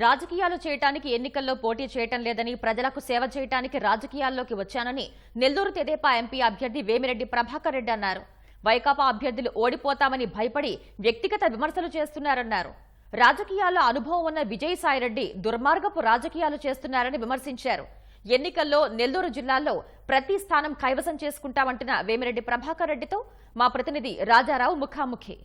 రాజకీయాలు చేయటానికి ఎన్నికల్లో పోటీ చేయటం లేదని ప్రజలకు సేవ చేయటానికి రాజకీయాల్లోకి వచ్చానని నెల్లూరు తెదేపా ఎంపీ అభ్యర్థి వేమిరెడ్డి ప్రభాకర్ రెడ్డి అన్నారు. వైకాపా అభ్యర్థులు ఓడిపోతామని భయపడి వ్యక్తిగత విమర్శలు చేస్తున్నారన్నారు. రాజకీయాల్లో అనుభవం ఉన్న విజయసాయిరెడ్డి దుర్మార్గపు రాజకీయాలు చేస్తున్నారని విమర్శించారు. ఎన్నికల్లో నెల్లూరు జిల్లాలో ప్రతి స్థానం కైవసం చేసుకుంటామంటున్న వేమిరెడ్డి ప్రభాకర్ రెడ్డితో మా ప్రతినిధి రాజారావు ముఖాముఖి.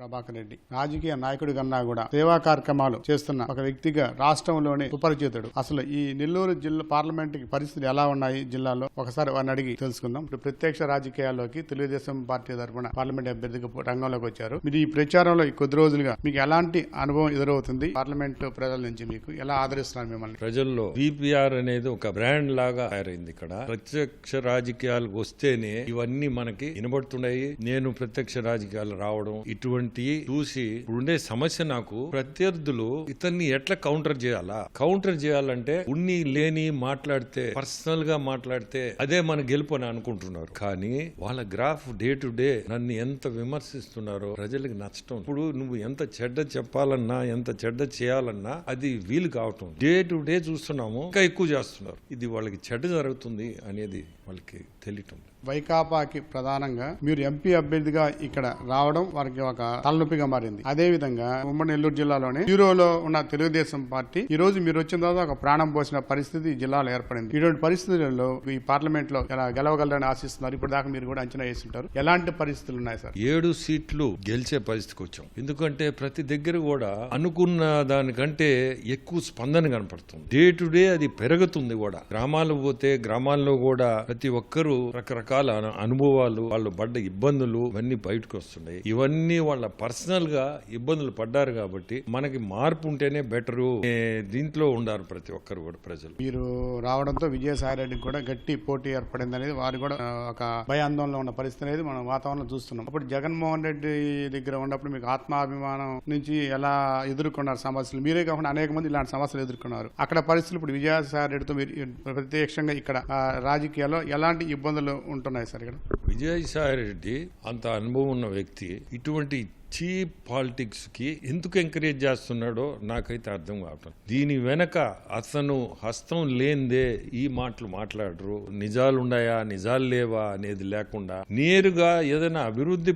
ప్రభాకర్ రెడ్డి. రాజకీయ నాయకుడి కన్నా కూడా సేవా కార్యక్రమాలు చేస్తున్న ఒక వ్యక్తిగా రాష్ట్రంలోనే సుపరిచితుడు. అసలు ఈ నెల్లూరు జిల్లా పార్లమెంట్కి పరిస్థితులు ఎలా ఉన్నాయి జిల్లాలో? ఒకసారి వారిని అడిగి తెలుసుకుందాం. ఇప్పుడు ప్రత్యక్ష రాజకీయాల్లోకి తెలుగుదేశం పార్టీ తరఫున పార్లమెంట్ అభ్యర్థిగా రంగంలోకి వచ్చారు. మీరు ఈ ప్రచారంలో ఈ కొద్ది రోజులుగా మీకు ఎలాంటి అనుభవం ఎదురవుతుంది? పార్లమెంట్ ప్రజల నుంచి మీకు ఎలా ఆదరిస్తున్నారు మిమ్మల్ని? ప్రజల్లో బీపీఆర్ అనేది ఒక బ్రాండ్ లాగా తయారైంది ఇక్కడ. ప్రత్యక్ష రాజకీయాలకు వస్తేనే ఇవన్నీ మనకి వినబడుతున్నాయి. నేను ప్రత్యక్ష రాజకీయాలు రావడం ఇటువంటి చూసి ఉండే సమస్య నాకు ప్రత్యర్థులు ఇతన్ని ఎట్లా కౌంటర్ చేయాలా? కౌంటర్ చేయాలంటే ఉన్ని లేని మాట్లాడితే పర్సనల్గా మాట్లాడితే అదే మన గెలుపు అని అనుకుంటున్నారు. కానీ వాళ్ళ గ్రాఫ్ డే టు డే నన్ను ఎంత విమర్శిస్తున్నారో ప్రజలకు నచ్చటం. ఇప్పుడు నువ్వు ఎంత చెడ్డ చెప్పాలన్నా ఎంత చెడ్డ చేయాలన్నా అది వీలు కావటం. డే టు డే చూస్తున్నాము ఇంకా ఎక్కువ చేస్తున్నారు. ఇది వాళ్ళకి చెడ్డ జరుగుతుంది అనేది వాళ్ళకి తెలియటం. వైకాపాకి ప్రధానంగా మీరు ఎంపీ అభ్యర్థిగా ఇక్కడ రావడం వారికి ఒక తలనొప్పిగా మారింది. అదే విధంగా ఉమ్మడి నెల్లూరు జిల్లాలోనే హీరోలో ఉన్న తెలుగుదేశం పార్టీ ఈ రోజు మీరు వచ్చిన తర్వాత ఒక ప్రాణం పోసిన పరిస్థితి జిల్లాలో ఏర్పడింది. ఇటువంటి పరిస్థితులలో ఈ పార్లమెంట్లో ఎలా గెలవగలరని ఆశిస్తున్నారు? ఇప్పుడు దాకా మీరు కూడా అంచనా వేస్తుంటారు ఎలాంటి పరిస్థితులు ఉన్నాయి సార్? ఏడు సీట్లు గెలిచే పరిస్థితికి వచ్చాం. ఎందుకంటే ప్రతి దగ్గర కూడా అనుకున్న దానికంటే ఎక్కువ స్పందన కనపడుతుంది. డే టు డే అది పెరుగుతుంది కూడా. గ్రామాలు పోతే గ్రామాల్లో కూడా ప్రతి ఒక్కరూ రకరకాల అను- అనుభవాలు వాళ్ళు పడ్డ ఇబ్బందులు ఇవన్నీ బయటకు వస్తున్నాయి. ఇవన్నీ వాళ్ళ పర్సనల్గా ఇబ్బందులు పడ్డారు కాబట్టి మనకి మార్పు ఉంటేనే బెటరు. దీంట్లో ఉండారు ప్రతి ఒక్కరు కూడా ప్రజలు. మీరు రావడంతో విజయసాయి రెడ్డికి కూడా గట్టి పోటీ ఏర్పడింది అనేది వారు కూడా ఒక భయాందోళనలో ఉన్న పరిస్థితి అనేది మనం వాతావరణం చూస్తున్నాం. అప్పుడు జగన్మోహన్ రెడ్డి దగ్గర ఉన్నప్పుడు మీకు ఆత్మాభిమానం నుంచి ఎలా ఎదుర్కొన్నారు సమస్యలు? మీరే కాకుండా అనేక మంది ఇలాంటి సమస్యలు ఎదుర్కొన్నారు. అక్కడ పరిస్థితులు ఇప్పుడు విజయసాయి రెడ్డితో మీరు ప్రత్యక్షంగా ఇక్కడ రాజకీయాల్లో ఎలాంటి ఇబ్బందులు ఉంటున్నాయి సార్ ఇక్కడ. విజయసాయి రెడ్డి అంత అనుభవం ఉన్న వ్యక్తి ఇటువంటి చీప్ పాలిటిక్స్కి ఎందుకు ఎంకరేజ్ చేస్తున్నాడో నాకైతే అర్థం కావటం దీని వెనక అతను హస్తం లేనిదే ఈ మాటలు మాట్లాడరు. నిజాలున్నాయా నిజాలు లేవా అనేది లేకుండా నేరుగా ఏదైనా అభివృద్ధి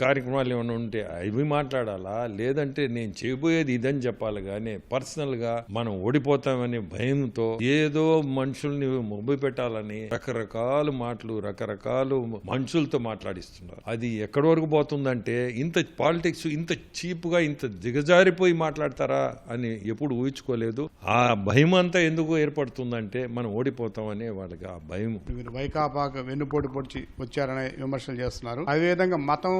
కార్యక్రమాలు ఏమైనా ఉంటే అవి మాట్లాడాలా? లేదంటే నేను చేయబోయేది ఇదని చెప్పాలి కానీ పర్సనల్గా మనం ఓడిపోతామనే భయంతో ఏదో మనుషుల్ని మొబ్బు పెట్టాలని రకరకాల మాటలు రకరకాలు మనుషులతో మాట్లాడిస్తున్నారు. అది ఎక్కడి వరకు పోతుందంటే ఇంత పాలిటిక్స్ ఇంత చీప్గా ఇంత దిగజారిపోయి మాట్లాడతారా అని ఎప్పుడు ఊహించుకోలేదు. ఆ భయం అంతా ఎందుకు ఏర్పడుతుందంటే మనం ఓడిపోతామనే వాళ్ళకి ఆ భయం. మీరు వైకాపాకు వెన్నుపోటు పొడిచి వచ్చారనే విమర్శలు చేస్తున్నారు. అదేవిధంగా మతం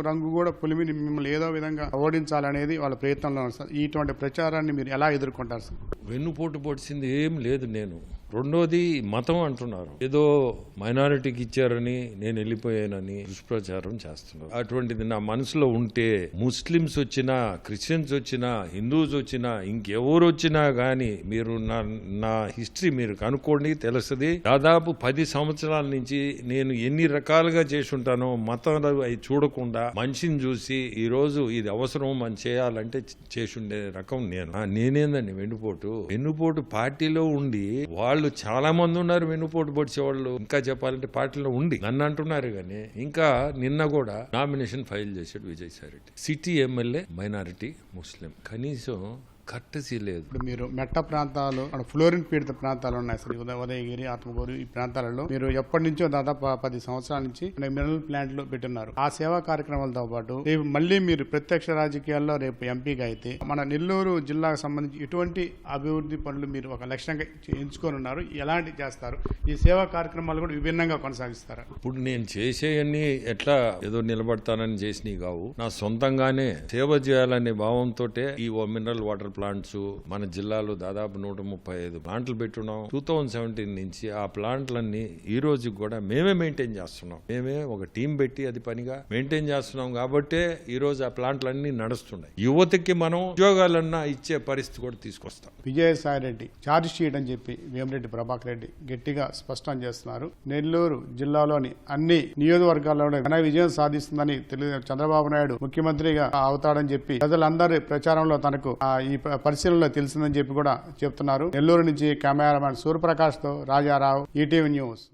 రంగు కూడా పులిమిని మిమ్మల్ని ఏదో విధంగా ఓడించాలనేది వాళ్ళ ప్రయత్నంలో సార్. ఇటువంటి ప్రచారాన్ని మీరు ఎలా ఎదుర్కొంటారు సార్? వెన్నుపోటు పొడిచింది ఏం లేదు నేను. రెండోది మతం అంటున్నారు. ఏదో మైనారిటీకి ఇచ్చారని నేను వెళ్ళిపోయానని దుష్ప్రచారం చేస్తున్నారు. అటువంటిది నా మనసులో ఉంటే ముస్లిమ్స్ వచ్చినా క్రిస్టియన్స్ వచ్చినా హిందూస్ వచ్చినా ఇంకెవరు వచ్చినా కానీ మీరు నా నా హిస్టరీ మీరు కనుక్కోండి తెలుస్తుంది. దాదాపు పది సంవత్సరాల నుంచి నేను ఎన్ని రకాలుగా చేసి ఉంటానో మతం అవి చూడకుండా మనిషిని చూసి ఈ రోజు ఇది అవసరం మనం చేయాలంటే చేసి ఉండే రకం నేను. నేనేందండి వెన్నుపోటు. వెన్నుపోటు పార్టీలో ఉండి వాళ్ళు చాలా మంది ఉన్నారు వెన్నుపోటు పొడిచేవాళ్ళు. ఇంకా చెప్పాలంటే పార్టీలో ఉండి నన్ను అంటున్నారు కానీ ఇంకా నిన్న కూడా నామినేషన్ ఫైల్ చేశాడు Vijayasai Reddy. City MLA minority Muslim. కనీసం కట్టసీ లేదు. ఇప్పుడు మీరు మెట్ట ప్రాంతాలు ఫ్లోరిన్ పీడిత ప్రాంతాలు ఉన్నాయి సార్. ఉదయ ఉదయగిరి ఆత్మకూరు ఈ ప్రాంతాలలో మీరు ఎప్పటి నుంచో దాదాపు పది సంవత్సరాల నుంచి మినరల్ ప్లాంట్లు పెట్టున్నారు. ఆ సేవా కార్యక్రమాలతో పాటు రేపు మళ్ళీ మీరు ప్రత్యక్ష రాజకీయాల్లో రేపు ఎంపీగా అయితే మన నెల్లూరు జిల్లాకు సంబంధించి ఎటువంటి అభివృద్ధి పనులు మీరు ఒక లక్ష్యంగా ఎంచుకొని ఉన్నారు. ఎలాంటి చేస్తారు? ఈ సేవా కార్యక్రమాలు కూడా విభిన్నంగా కొనసాగిస్తారా? ఇప్పుడు నేను చేసేయన్ని ఎట్లా ఏదో నిలబడతానని చేసినవి కావు. నా సొంతంగానే సేవ చేయాలనే భావంతో ఈ మినరల్ వాటర్ థర్మల్ ప్లాంట్స్ మన జిల్లాలో దాదాపు నూట ముప్పై ఐదు ప్లాంట్లు పెట్టున్నాం. టూ థౌజండ్ సెవెంటీన్ నుంచి ఆ ప్లాంట్లన్నీ ఈ రోజు కూడా మేమే మెయింటైన్ చేస్తున్నాం. మేమే ఒక టీం పెట్టి అది పనిగా మెయింటైన్ చేస్తున్నాం కాబట్టే ఈ రోజు ఆ ప్లాంట్లన్నీ నడుస్తున్నాయి. యువతకి మనం ఉద్యోగాలన్నా ఇచ్చే పరిస్థితి కూడా తీసుకొస్తాం. విజయసాయి రెడ్డి ఛార్జ్ షీట్ అని చెప్పి వేమిరెడ్డి ప్రభాకర్ రెడ్డి గట్టిగా స్పష్టం చేస్తున్నారు. నెల్లూరు జిల్లాలోని అన్ని నియోజకవర్గాల్లో ఘన విజయం సాధిస్తుందని తెలుగు చంద్రబాబు నాయుడు ముఖ్యమంత్రిగా అవుతాడని చెప్పి ప్రజలందరి ప్రచారంలో తనకు ఆ, ఈ పరిశీలనలో తెలిసిందని చెప్పి కూడా చెప్తున్నారు. నెల్లూరు నుంచి కెమెరామెన్ సూర్యప్రకాష్తో రాజారావు ఈటీవీ న్యూస్.